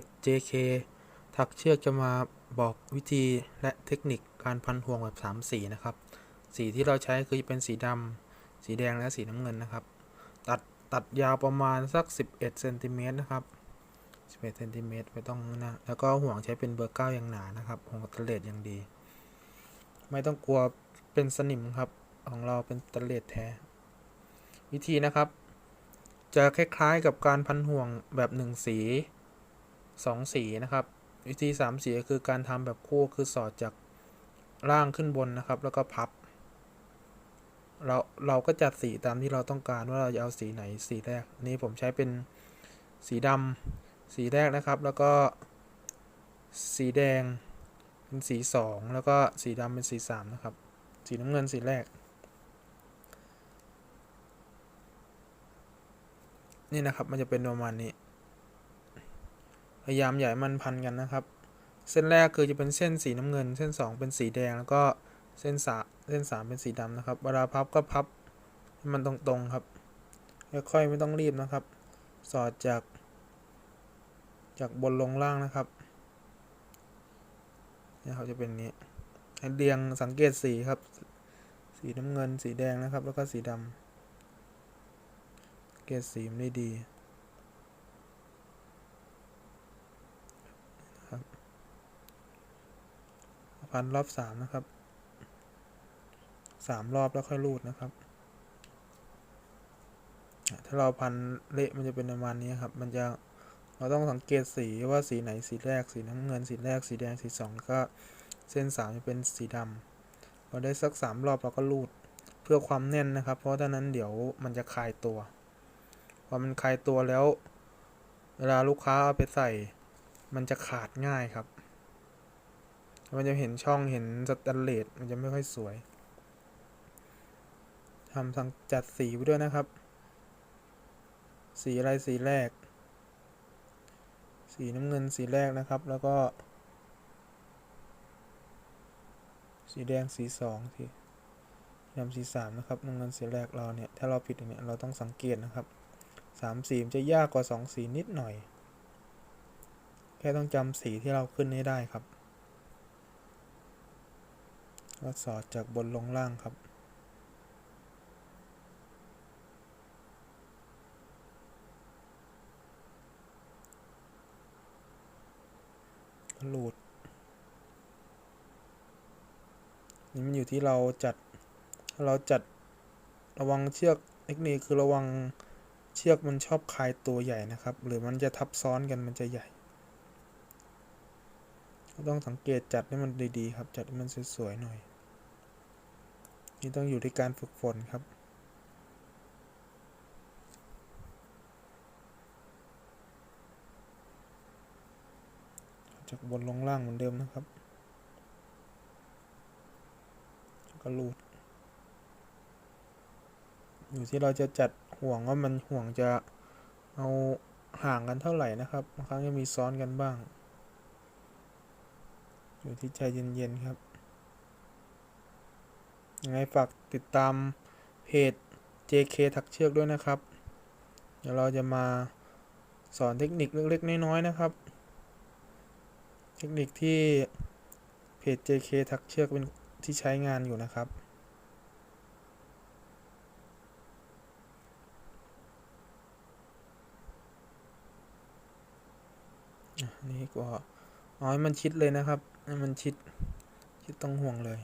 จ JK ถักเชือกจะมาบอกวิธีและเทคนิคการพันห่วงแบบ 3 สีนะครับ สีที่เราใช้คือเป็นสีดำสีแดงและสีน้ำเงินนะครับ ตัดตัดยาวประมาณสัก 11เซนติเมตรนะครับ 11เซนติเมตรไม่ต้องนะ แล้วก็ห่วงใช้เป็นเบอร์เก้าอย่างหนานะครับ ห่วงตนเลสอย่างดี ไม่ต้องกลัวเป็นสนิมครับ ของเราเป็นตนเลสแท้ วิธีนะครับ จะคล้ายๆกับการพันห่วงแบบหนึ่งสี สองสีนะครับ วิธีสามสีคือการทำแบบคู่คือสอดจากล่างขึ้นบนนะครับ แล้วก็พับ เราเราก็จัดสีตามที่เราต้องการว่าเราจะเอาสีไหนสีแรกอันนี้ผมใช้เป็นสีดำสีแรกนะครับ แล้วก็สีแดงเป็นสีสองแล้วก็สีดำเป็นสีสามนะครับ สีน้ำเงินสีแรก นี่นะครับมันจะเป็นประมาณนี้ พยายามอย่าใหญ่มันพันกันนะครับ เส้นแรกคือจะเป็นเส้นสีน้ำเงิน เส้น 2 เป็นสีแดงแล้วก็เส้นสาเส้น 3 เป็นสีดำนะครับเวลาพับก็พับให้มันตรงๆครับค่อยๆไม่ต้องรีบนะครับ สอดจาก จากบนลงล่างนะครับนี่เขาจะเป็นนี้ให้เรียงสังเกตสีครับ สีน้ำเงิน สีแดงนะครับ แล้วก็สีดำสังเกตสีมันได้ดี พันรอบสามนะครับสามรอบแล้วค่อยรูดนะครับ ถ้าเราพันเละมันจะเป็นประมาณนี้ครับ มันจะเราต้องสังเกตสีว่าสีไหนสีแรกสีน้ำเงินสีแรกสีแดงสีสองก็เส้นสามจะเป็นสีดำเราได้สักสามรอบเราก็รูดเพื่อความแน่นนะครับ เพราะฉะนั้นเดี๋ยวมันจะคลายตัวพอมันคลายตัวแล้ว เวลาลูกค้าเอาไปใส่ มันจะขาดง่ายครับ มันจะเห็นช่องเห็นสแตนเลสมันจะไม่ค่อยสวยทำทางจัดสีไปด้วยนะครับ สีอะไรสีแรก สีน้ำเงินสีแรกนะครับ แล้วก็ สีแดงสีสองสีดำสีสามนะครับน้ำเงินสีแรกเราเนี่ย ถ้าเราผิดอย่างเนี้ยเราต้องสังเกตนะครับสามสีมันจะยากกว่าสองสีนิดหน่อย แค่ต้องจำสีที่เราขึ้นให้ได้ครับ ก็สอดจากบนลงล่างครับ หลุด นี่มันอยู่ที่เราจัด เราจัดระวังเชือกเทคนิคคือระวังเชือกมันชอบคลายตัวใหญ่นะครับ หรือมันจะทับซ้อนกันมันจะใหญ่ ต้องสังเกตจัดให้มันดีๆครับ จัดให้มันสวยๆหน่อย นี่ต้องอยู่ที่การฝึกฝนครับ จากบนลงล่างเหมือนเดิมนะครับ ก็รูด อยู่ที่เราจะจัดห่วงว่ามันห่วงจะเอาห่างกันเท่าไหร่นะครับบางครั้งจะมีซ้อนกันบ้าง อยู่ที่ใจเย็นๆครับ ยังไงฝากติดตามเพจ JK ถักเชือกด้วยนะครับ เดี๋ยวเราจะมาสอนเทคนิคเล็กๆน้อยๆนะครับ เทคนิคที่เพจ JK ถักเชือกเป็นที่ใช้งานอยู่นะครับนี่ก็เอาให้มันชิดเลยนะครับ ให้มันชิด ชิดตรงห่วงเลย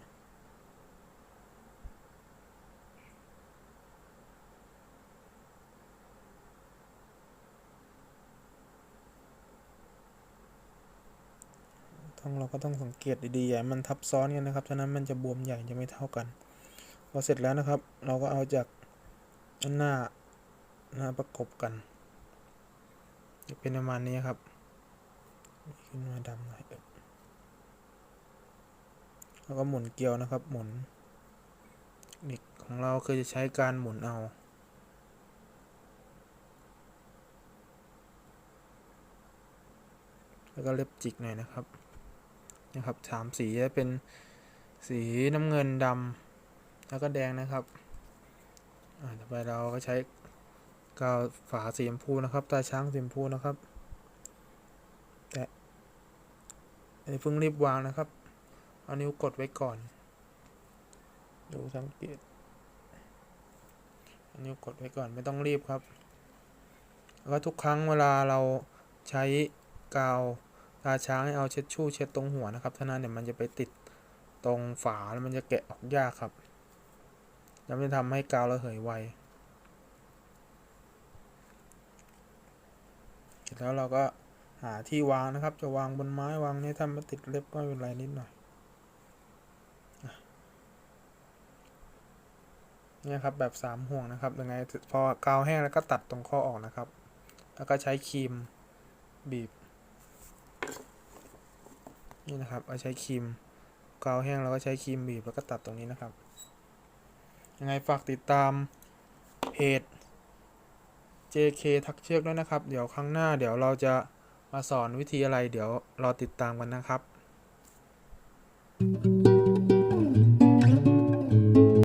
ต้องเราก็ต้องสังเกตดีๆอย่าให้มันทับซ้อนกันนะครับ ฉะนั้นมันจะบวมใหญ่จะไม่เท่ากัน พอเสร็จแล้วนะครับ เราก็เอาจากด้านหน้าหน้าประกบกัน จะเป็นประมาณนี้ครับ ขึ้นมาดำหน่อยแล้วก็หมุนเกลียวนะครับ หมุนนิกของเราคือจะใช้การหมุนเอาแล้วก็เล็บจิกหน่อยนะครับ นะครับสามสีจะเป็นสีน้ำเงินดำแล้วก็แดงนะครับต่อไปเราก็ใช้กาวฝาสีชมพูนะครับ ตาช้างสีชมพูนะครับอย่าเพิ่งรีบวางนะครับ เอานิ้วกดไว้ก่อน ดูสังเกตเอานิ้วกดไว้ก่อนไม่ต้องรีบครับ แล้วทุกครั้งเวลาเราใช้กาว ตาช้างให้เอาเช็ดชู่เช็ดตรงหัวนะครับถ้านั้นเนี่ยมันจะไปติดตรงฝาแล้วมันจะแกะออกยากครับจะไม่ทำให้กาวระเหยไวเสร็จแล้วเราก็หาที่วางนะครับ จะวางบนไม้วางนี่ถ้ามันติดเล็บก็ไม่เป็นไรนิดหน่อยเนี่ยครับแบบสามห่วงนะครับยังไงพอกาวแห้งแล้วก็ตัดตรงข้อออกนะครับ แล้วก็ใช้ครีมบีบ นี่นะครับเอาใช้ครีมกาวแห้งแล้วก็ใช้ครีมบีบแล้วก็ตัดตรงนี้นะครับ ยังไงฝากติดตามเพจ JK ทักเชือกด้วยนะครับ เดี๋ยวครั้งหน้าเดี๋ยวเราจะมาสอนวิธีอะไร เดี๋ยวรอติดตามกันนะครับ